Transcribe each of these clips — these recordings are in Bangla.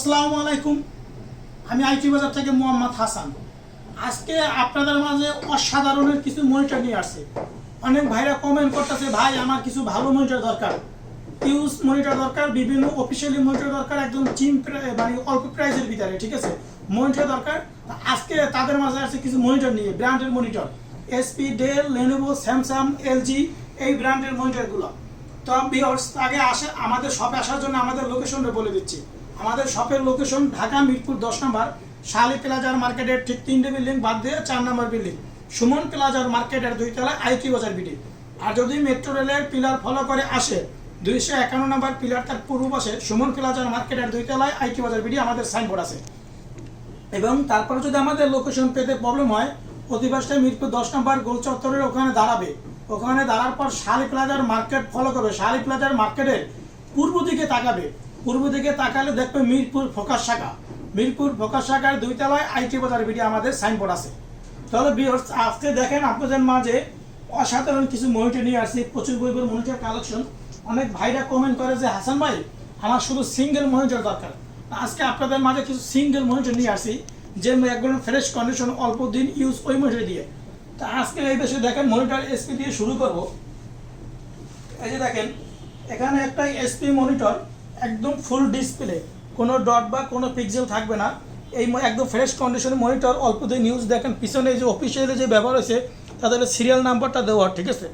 আসসালামু আলাইকুম। আমি আইটি বাজার থেকে মোহাম্মদ হাসান। আজকে আপনাদের মাঝে অসাধারণের কিছু মনিটর নিয়ে আসছে। অনেক ভাইরা কমেন্ট করতেছে, ভাই, আমার কিছু ভালো মনিটর দরকার। ইউজ মনিটর দরকার, বিভিন্ন অফিসিয়ালি মনিটর দরকার, একদম চিম মানে অল্প প্রাইসের ভিতরে, ঠিক আছে? মনিটর দরকার। আজকে তাদের মাঝে আছে কিছু মনিটর নিয়ে, ব্র্যান্ডের monitor. SP Dell Lenovo Samsung LG এই ব্র্যান্ডের মনিটরগুলো। তো ভিউয়ার্স আগে আসে, আমাদের শপে আসার জন্য আমাদের লোকেশনটা বলে দিচ্ছি। আমাদের শপের লোকেশন ঢাকা মিরপুর দশ নম্বর, শালি প্লাজার মার্কেটের ঠিক তিনটে বিল্ডিং বাদ দিয়ে চার নম্বর বিল্ডিং। সুমন প্লাজার মার্কেটের দুই তলায় আইটি বাজার বিডি আর যদি মেট্রো রেলের পিলার ফলো করে আসে, দুইশো একান্ন নম্বর পিলার তার পূর্ব পাশে সুমন প্লাজার মার্কেটের দুই তলায় আইটি বাজার বিডি আমাদের সাইনবোর্ড আছে। এবং তারপরে যদি আমাদের লোকেশন পেতে প্রবলেম হয় অধিবাসটায় মিরপুর দশ নম্বর গোল চত্বরের ওখানে দাঁড়াবে। ওখানে দাঁড়ার পর শালি প্লাজার মার্কেট ফলো করবে। শালি প্লাজার মার্কেটের পূর্ব দিকে তাকাবে। পূর্ব দিকে তাকালে দেখবে মিরপুর ফোকাস শাখা। মিরপুর ফোকাস শাখার দুই তলায় আইটি বাজার ভিডিও আমাদের সাইনবোর্ড আছে। তাহলে ভিউয়ার্স আজকে দেখেন আপনাদের মাঝে অসাধারণ কিছু মনিটর নিয়ে আসছি, প্রচুর পরিমাণ মনিটর কালেকশন অনেক ভাইরা কমেন্ট করে যে, হাসান ভাই, আমার শুধু সিঙ্গেল মনিটর দরকার। আজকে আপনাদের মাঝে কিছু সিঙ্গেল মনিটর নিয়ে আসি যে একদম ফ্রেশ কন্ডিশন অল্প দিন ইউজ ওই মনিটর দিয়ে। তা আজকে এই দেশে দেখেন মনিটর এসপি দিয়ে শুরু করব। এই যে দেখেন, এখানে একটা এসপি মনিটর একদম ফুল ডিসপ্লে কোনো ডট বা কোনো পিক্সেল থাকবে না। এই একদম ফ্রেশ কন্ডিশনে মনিটর অল্প দিন ইউজ দেখেন। পিছনে যে অফিসিয়ালি যে ব্যবহার হয়েছে তাদের সিরিয়াল নাম্বারটা দেওয়া, ঠিক আছে?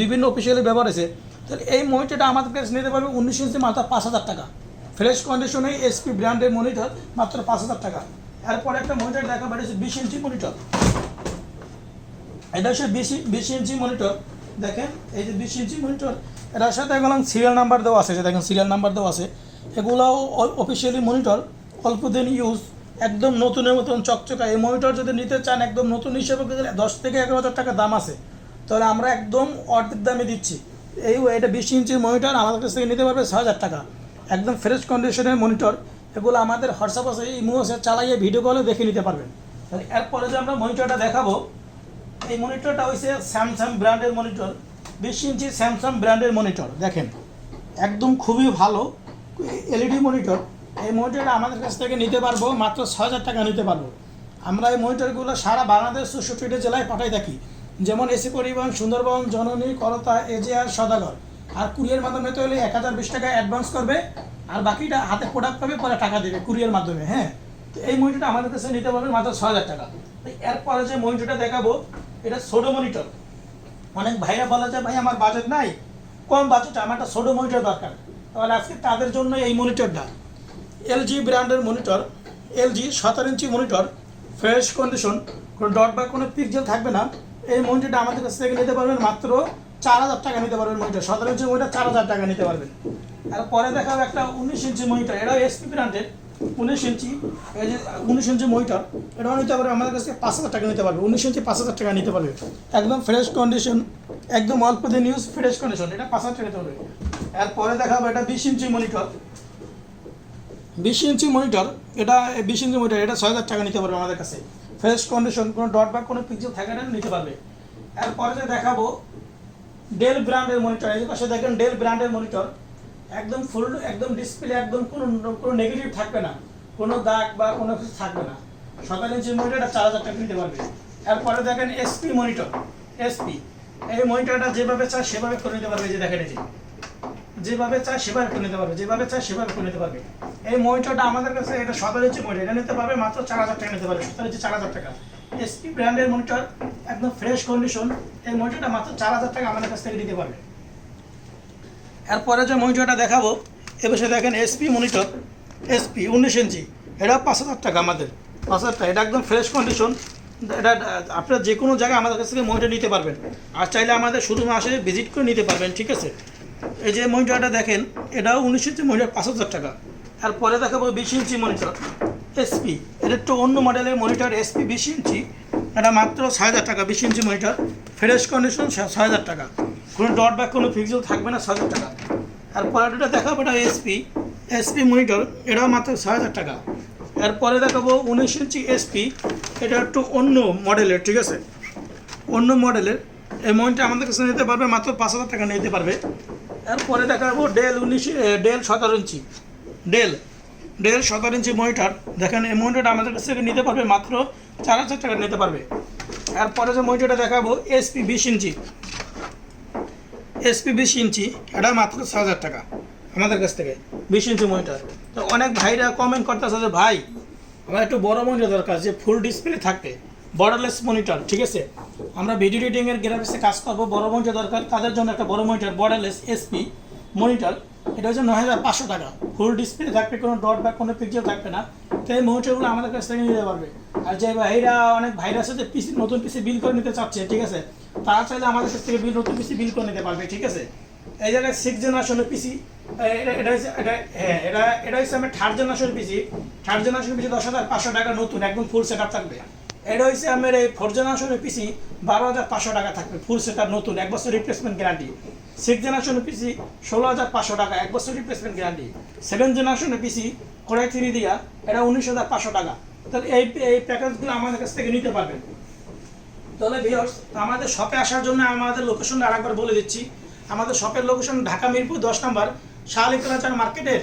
বিভিন্ন অফিসিয়ালি ব্যবহার হয়েছে। তাহলে এই মনিটরটা আমাদের কাছে নিতে পারবে উনিশ ইঞ্চি মাত্র পাঁচ হাজার টাকা। ফ্রেশ কন্ডিশনে এসপি ব্র্যান্ডের মনিটর মাত্র পাঁচ হাজার টাকা। এরপরে একটা মনিটর দেখা পাঠিয়েছে বিশ ইঞ্চি মনিটর এটা হচ্ছে বিশ বিশ ইঞ্চি মনিটর দেখেন, এই যে বিশ ইঞ্চি মনিটর এটার সাথে এগুলো সিরিয়াল নাম্বার দেওয়া আছে, যে দেখেন সিরিয়াল নাম্বার দেওয়া আছে। এগুলাও অফিসিয়ালি মনিটর অল্প দিন ইউজ একদম নতুনের মতন চকচকা। এই মনিটর যদি নিতে চান, একদম নতুন হিসেবে গেলে দশ থেকে এগারো হাজার টাকা দাম আছে। তাহলে আমরা একদম অর্ধেক দামে দিচ্ছি। এই এটা বিশ ইঞ্চির মনিটর আমাদের কাছ থেকে নিতে পারবে ছ হাজার টাকা। একদম ফ্রেশ কন্ডিশনের মনিটর এগুলো আমাদের হোয়াটসঅ্যাপ আছে, ইমো আছে, চালাইয়ে ভিডিও কলে দেখে নিতে পারবেন। তাহলে এরপরে যে আমরা মনিটরটা দেখাবো, এই মনিটরটা হয়েছে স্যামসাং ব্র্যান্ডের মনিটর বিশ ইঞ্চি স্যামসাং ব্র্যান্ডের মনিটর, দেখেন। একদম খুবই ভালো এলইডি মনিটর। এই মনিটরটা আমাদের কাছ থেকে নিতে পারব, মাত্র ছ হাজার টাকা নিতে পারব। আমরা এই মনিটরগুলো সারা বাংলাদেশ চৌষট্টিটা জেলায় পাঠাই থাকি। যেমন এসি পরিবহন, সুন্দরবন, জননী, করতা, এজিআর, সদাগর। আর কুরিয়ার মাধ্যমে তো হলে এক হাজার বিশ টাকা অ্যাডভান্স করবে, আর বাকিটা হাতে প্রোডাক্ট পাবে, পরে টাকা দেবে কুরিয়ার মাধ্যমে হ্যাঁ? তো এই মনিটরটা আমাদের কাছে নিতে পারবে মাত্র ছ হাজার টাকা এরপরে যে মনিটরটা দেখাবো, এটা ছোটো মনিটর। অনেক ভাইরা বলা যায় ভাই, আমার বাজেট নাই। কম বাজেট আমার একটা ছোটো মনিটর দরকার। তাহলে আজকে তাদের জন্য এই মনিটরটা এলজি ব্র্যান্ডের মনিটর এলজি সতেরো ইঞ্চি মনিটর ফ্রেশ কন্ডিশন কোনো ডট বা কোনো পিকজেল থাকবে না। এই মনিটরটা আমাদের কাছ থেকে নিতে পারবেন মাত্র চার হাজার টাকা নিতে পারবেন মনিটর সতেরো ইঞ্চি মনিটর চার হাজার টাকা নিতে পারবেন। আর পরে দেখাবো একটা উনিশ ইঞ্চি মনিটর এটাও এসপি ব্র্যান্ডের উনিশ ইঞ্চি, এই যে উনিশ ইঞ্চি মনিটর এটাও নিতে পারবে, আমাদের কাছে পাঁচ হাজার টাকা নিতে পারবে। উনিশ ইঞ্চি পাঁচ হাজার টাকা নিতে পারবে। একদম ফ্রেশ কন্ডিশন একদম অল্প দিন ইউজ ফ্রেশ কন্ডিশন এটা পাঁচ হাজার টাকা নিতে পারবে। এরপরে দেখাবো এটা বিশ ইঞ্চি মনিটর বিশ ইঞ্চি মনিটর এটা বিশ ইঞ্চি মনিটর এটা ছয় হাজার টাকা নিতে পারবে আমাদের কাছে। ফ্রেশ কন্ডিশন কোনো ডট বা কোনো পিকচার থাকে না নিতে পারবে। এরপরে যে দেখাবো ডেল ব্র্যান্ডের মনিটর এই পাশে দেখেন ডেল ব্র্যান্ডের মনিটর একদম ফুল একদম ডিসপ্লে একদম কোনো কোনো নেগেটিভ থাকবে না। কোনো দাগ বা কোনো কিছু থাকবে না। সকাল ইঞ্চি মনিটর এটা চার হাজার টাকা নিতে পারবে। এরপরে দেখেন এসপি মনিটর এসপি এই মনিটরটা যেভাবে চায় সেভাবে করে নিতে পারবে যে দেখেন এই যে। যেভাবে চায় সেভাবে করে নিতে পারবে, যেভাবে চায় সেভাবে করে নিতে পারবে। এই মনিটরটা আমাদের কাছে এটা সতেরো ইঞ্চি মনিটর এটা নিতে পারবে মাত্র চার হাজার টাকা নিতে পারবে সতেরো ইঞ্চি চার হাজার টাকা। এসপি ব্র্যান্ডের মনিটর একদম ফ্রেশ কন্ডিশন এই মনিটরটা মাত্র চার হাজার টাকা আমাদের কাছ থেকে নিতে পারবে। এরপরে যে মনিটরটা দেখাবো এবসে দেখেন এসপি মনিটর এসপি উনিশ ইঞ্চি। এটা পাঁচ হাজার টাকা আমাদের, পাঁচ হাজার টাকা। এটা একদম ফ্রেশ কন্ডিশন এটা, আপনারা যে কোনো জায়গায় আমাদের কাছ থেকে মনিটর নিতে পারবেন। আর চাইলে আমাদের শুধু মাসে ভিজিট করে নিতে পারবেন, ঠিক আছে? এই যে মনিটরটা দেখেন, এটাও উনিশ ইঞ্চি মনিটর পাঁচ হাজার টাকা। আর পরে দেখাবো বিশ ইঞ্চি মনিটর এসপি এটা একটু অন্য মডেলের মনিটর এসপি বিশ ইঞ্চি। এটা মাত্র ছয় হাজার টাকা, বিশ ইঞ্চি মনিটর ফ্রেশ কন্ডিশন ছয় হাজার টাকা। কোনো ডট বা কোনো ফিক্সেল থাকবে না ছ হাজার টাকা। আর পরেরটা দেখাবো এটা এসপি এসপি মনিটর এটাও মাত্র ছয় হাজার টাকা। এরপরে দেখাবো উনিশ ইঞ্চি এসপি এটা একটু অন্য মডেলের ঠিক আছে? অন্য মডেলের এই মনিটর আমাদের কাছে নিতে পারবে, মাত্র পাঁচ হাজার টাকা নিতে পারবে। এরপরে দেখাবো ডেল উনিশ ডেল সতেরো ইঞ্চি। ডেল ডেল সতেরো ইঞ্চি মনিটর। দেখেন, এই মনিটরটা আমাদের কাছ থেকে নিতে পারবে, মাত্র চার হাজার টাকা নিতে পারবে। এরপরে যে মনিটরটা দেখাবো এসপি বিশ ইঞ্চি। এসপি বিশ ইঞ্চি, এটা মাত্র ছ হাজার টাকা, আমাদের কাছ থেকে, বিশ ইঞ্চি মনিটর তো অনেক ভাইরা কমেন্ট করতেছে যে, ভাই, আমার একটু বড় মনিটর দরকার, যে ফুল ডিসপ্লে থাকবে বর্ডারলেস মনিটর ঠিক আছে? আমরা ভিডিও এডিটিংয়ের গ্রাফিক্সে কাজ করব, বড় মনিটর দরকার, তাদের জন্য একটা বড় মনিটর বর্ডারলেস এসপি মনিটর এটা হচ্ছে নয় হাজার পাঁচশো টাকা। ফুল ডিসপ্লে থাকবে, কোনো ডট বা কোনো পিকচার থাকবে না। তো এই মনিটরগুলো আমাদের কাছ থেকে নিতে পারবে। আর যে ভাইরা অনেক ভাইরা আছে পিসি নতুন পিসি বিল করে নিতে চাচ্ছে, ঠিক আছে? তারা চাইলে আমাদের কাছ থেকে বিল নতুন পিসি বিল করে নিতে পারবে, ঠিক আছে? এই জায়গায় সিক্স জেনারেশনের পিসি এটা হচ্ছে এটা হ্যাঁ এটা এটা হচ্ছে আমার third generation PC third generation PC দশ হাজার পাঁচশো টাকা নতুন, একদম ফুল সেট থাকবে। এটা হচ্ছে আমার এই ফোর জেনারেশনের পিসি বারো হাজার পাঁচশো টাকা থাকবে ফুল সেট নতুন, এক বছর রিপ্লেসমেন্ট গ্যারান্টি সিক্স জেনারেশনের পিসি ষোলো হাজার পাঁচশো টাকা, এক বছর রিপ্লেসমেন্ট গ্যারান্টি সেভেন জেনারেশনের পিসি কোড়াই থ্রি দিয়া, এটা উনিশ হাজার পাঁচশো টাকা। তাহলে এই এই প্যাকেজগুলো আমাদের কাছ থেকে নিতে পারবেন। তাহলে ভিওর্স আমাদের শপে আসার জন্য আমাদের লোকেশনটা আরেকবার বলে দিচ্ছি। আমাদের শপের লোকেশন ঢাকা মিরপুর দশ নম্বর, শাহ প্লাজার মার্কেটের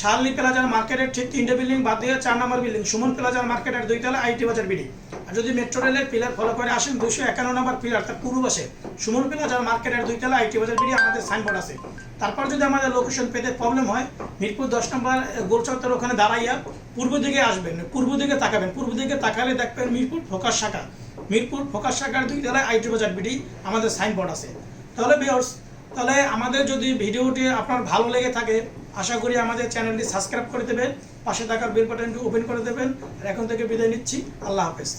শাহালি প্লাজার মার্কেটের ঠিক তিনটে বিল্ডিং বাদ দিয়ে চার নম্বর বিল্ডিং, সুমন প্লাজার মার্কেটের দুইতলা আইটি বাজার বিল্ডিং। আর যদি মেট্রো রেলের পিলার ফলো করে, আসেন দুশো একান্ন নম্বর পিলার, তার পূর্ব পাশে সুমন প্লাজার মার্কেটের দুইতলা আইটি বাজার বিল্ডিং আমাদের সাইনবোর্ড আছে। তারপর যদি আমাদের লোকেশন পেতে প্রবলেম হয়, মিরপুর দশ নম্বর গোলচত্বর ওখানে দাঁড়াইয়া পূর্ব দিকে আসবেন, পূর্ব দিকে তাকাবেন। পূর্ব দিকে তাকালে দেখবেন মিরপুর ফোকাস শাখা। মিরপুর ফোকাস শাখার দুই তলায় আইটি বাজার বিডি আমাদের সাইনবোর্ড আছে। তাহলে ভিউয়ার্স তাহলে আমাদের যদি ভিডিওটি আপনার ভালো লেগে থাকে আশা করি আমাদের চ্যানেলটি সাবস্ক্রাইব করে দেবেন, পাশে থাকার বেল বাটনটি ওপেন করে দেবেন, আর এখন থেকে বিদায় নিচ্ছি। আল্লাহ হাফেজ।